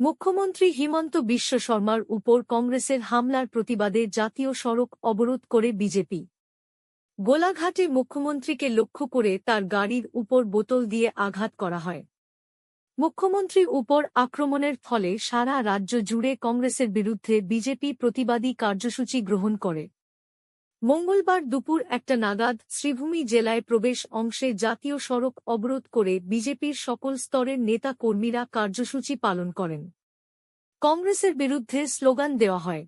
মুখ্যমন্ত্রী হিমন্ত বিশ্ব শর্মার উপর কংগ্রেসের হামলার প্রতিবাদে জাতীয় সড়ক অবরোধ করে বিজেপি। গোলাঘাটে মুখ্যমন্ত্রীকে লক্ষ্য করে তার গাড়ির উপর বোতল দিয়ে আঘাত করা হয়। মুখ্যমন্ত্রী উপর আক্রমণের ফলে সারা রাজ্য জুড়ে কংগ্রেসের বিরুদ্ধে বিজেপি প্রতিবাদী কার্যসূচি গ্রহণ করে। মঙ্গলবার দুপুর একটা নাগাদ শ্রীভূমি জেলায় প্রবেশ অংশে জাতীয় সড়ক অবরোধ করে বিজেপির সকল স্তরের নেতা কর্মীরা কার্যসূচি পালন করেন। কংগ্রেসের বিরুদ্ধে স্লোগান দেওয়া হয়।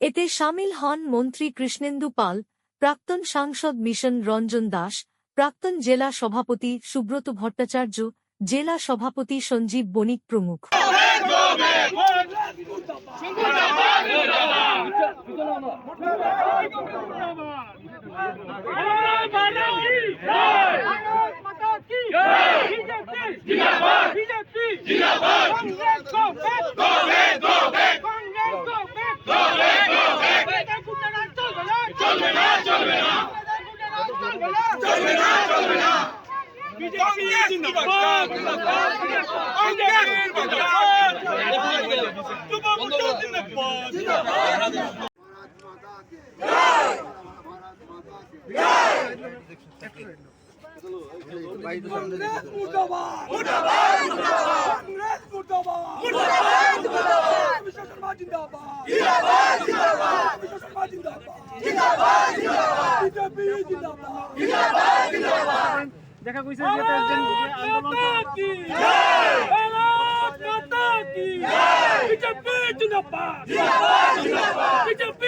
এতে সামিল হন মন্ত্রী কৃষ্ণেন্দু পাল, প্রাক্তন সাংসদ মিশন রঞ্জন দাস, প্রাক্তন জেলা সভাপতি সুব্রত ভট্টাচার্য, জেলা সভাপতি সঞ্জীব বণিক প্রমুখ। জিন্দাবাদ দেখা কইছে যে আন্দোলন কি? জয়! মাতা কি? জয়! বিজেপি জিন্দাবাদ। জিন্দাবাদ জিন্দাবাদ। বিজেপি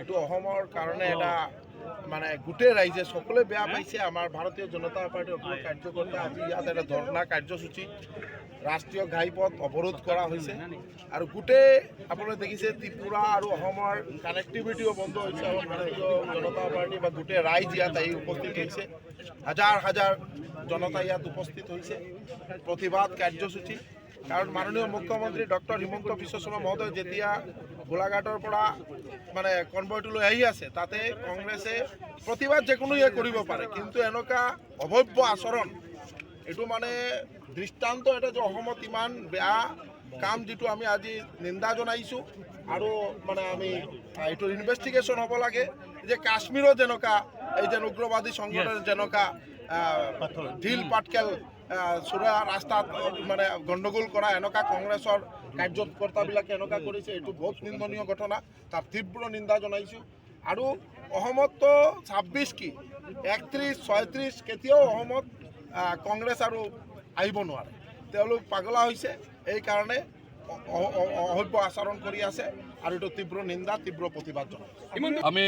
এইটো অসমৰ কাৰণে এটা মানে গোটেই ৰাইজে, সকলোৱে বেয়া পাইছে। আমাৰ ভাৰতীয় জনতা পাৰ্টীৰ সকলো কাৰ্যকৰ্তা, আজি ইয়াত এটা ধৰ্ণা কাৰ্যসূচী, ৰাষ্ট্ৰীয় ঘাইপথ অৱৰোধ কৰা হৈছে। আৰু গোটেই আপোনালোকে দেখিছে, ত্ৰিপুৰা আৰু অসমৰ কানেক্টিভিটিও বন্ধ হৈছে। আমাৰ ভাৰতীয় জনতা পাৰ্টী বা গোটেই ৰাইজ ইয়াত আহি উপস্থিত হৈছে। হাজাৰ হাজাৰ জনতা ইয়াত উপস্থিত হৈছে প্ৰতিবাদ কাৰ্যসূচী কাৰণ মাননীয় মুখ্যমন্ত্ৰী ডক্টৰ হিমন্ত বিশ্ব শৰ্মা মহোদয় যেতিয়া গোলাঘাটৰ পৰা মানে কনভয়টোলৈ আহি আছে তাতে কংগ্ৰেছে প্ৰতিবাদ যিকোনো ইয়ে কৰিব পাৰে। কিন্তু এনেকুৱা অভব্য আচৰণ এইটো মানে দৃষ্টান্ত এটা যে অসমত ইমান বেয়া কাম যিটো আমি আজি নিন্দা জনাইছোঁ আৰু মানে আমি এইটো ইনভেষ্টিগেশ্যন হ'ব লাগে যে কাশ্মীৰত যেনেকুৱা এই যে উগ্ৰবাদী সংগঠন যেনেকুৱা ঢিল পাটকেল চোৰা ৰাস্তাত মানে গণ্ডগোল কৰা এনেকুৱা কংগ্ৰেছৰ কাৰ্যকৰ্তাবিলাকে এনেকুৱা কৰিছে এইটো বহুত নিন্দনীয় ঘটনা তাৰ তীব্ৰ নিন্দা জনাইছোঁ। আৰু অসমততো ছাব্বিছ কি একত্ৰিছ ছয়ত্ৰিছ কেতিয়াও অসমত কংগ্ৰেছ আৰু আহিব নোৱাৰে। তেওঁলোক পাগলা হৈছে এইকাৰণে অ- অ- অ- অসভ্য আচৰণ কৰি আছে আৰু এইটো তীব্ৰ নিন্দা তীব্ৰ প্ৰতিবাদ জনাইছোঁ। আমি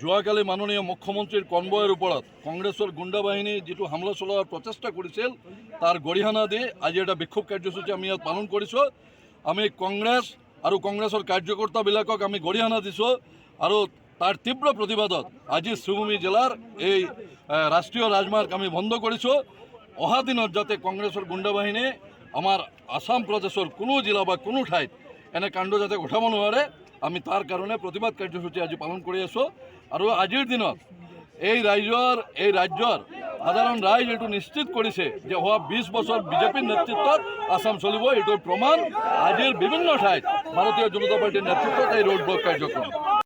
যোৱাকালি মাননীয় মুখ্যমন্ত্ৰীৰ কনভয়ৰ ওপৰত কংগ্ৰেছৰ গুণ্ডা বাহিনী যিটো হামলা চলোৱাৰ প্ৰচেষ্টা কৰিছিল তাৰ গৰিহণা দি আজি এটা বিক্ষোভ কাৰ্যসূচী আমি ইয়াত পালন কৰিছোঁ আমি কংগ্ৰেছ আৰু কংগ্ৰেছৰ কাৰ্যকৰ্তাবিলাকক আমি গৰিহণা দিছোঁ আৰু তাৰ তীব্ৰ প্ৰতিবাদত আজি শিৱভূমি জিলাৰ এই ৰাষ্ট্ৰীয় ৰাজমাৰ্গ আমি বন্ধ কৰিছোঁ অহা দিনত যাতে কংগ্ৰেছৰ গুণ্ডা বাহিনী আমাৰ আসাম প্ৰদেশৰ কোনো জিলা বা কোনো ঠাইত এনে কাণ্ড যাতে ঘটাব নোৱাৰে আমি তাৰ কাৰণে প্ৰতিবাদ কাৰ্যসূচী আজি পালন কৰি আছোঁ আৰু আজিৰ দিনত এই ৰাইজৰ এই ৰাজ্যৰ সাধাৰণ ৰাইজ এইটো নিশ্চিত কৰিছে যে হোৱা বিছ বছৰ বিজেপিৰ নেতৃত্বত আছাম চলিব এইটোৰ প্ৰমাণ আজিৰ বিভিন্ন ঠাইত ভাৰতীয় জনতা পাৰ্টীৰ নেতৃত্ব এই ৰোড ব্লক কাৰ্যক্ৰম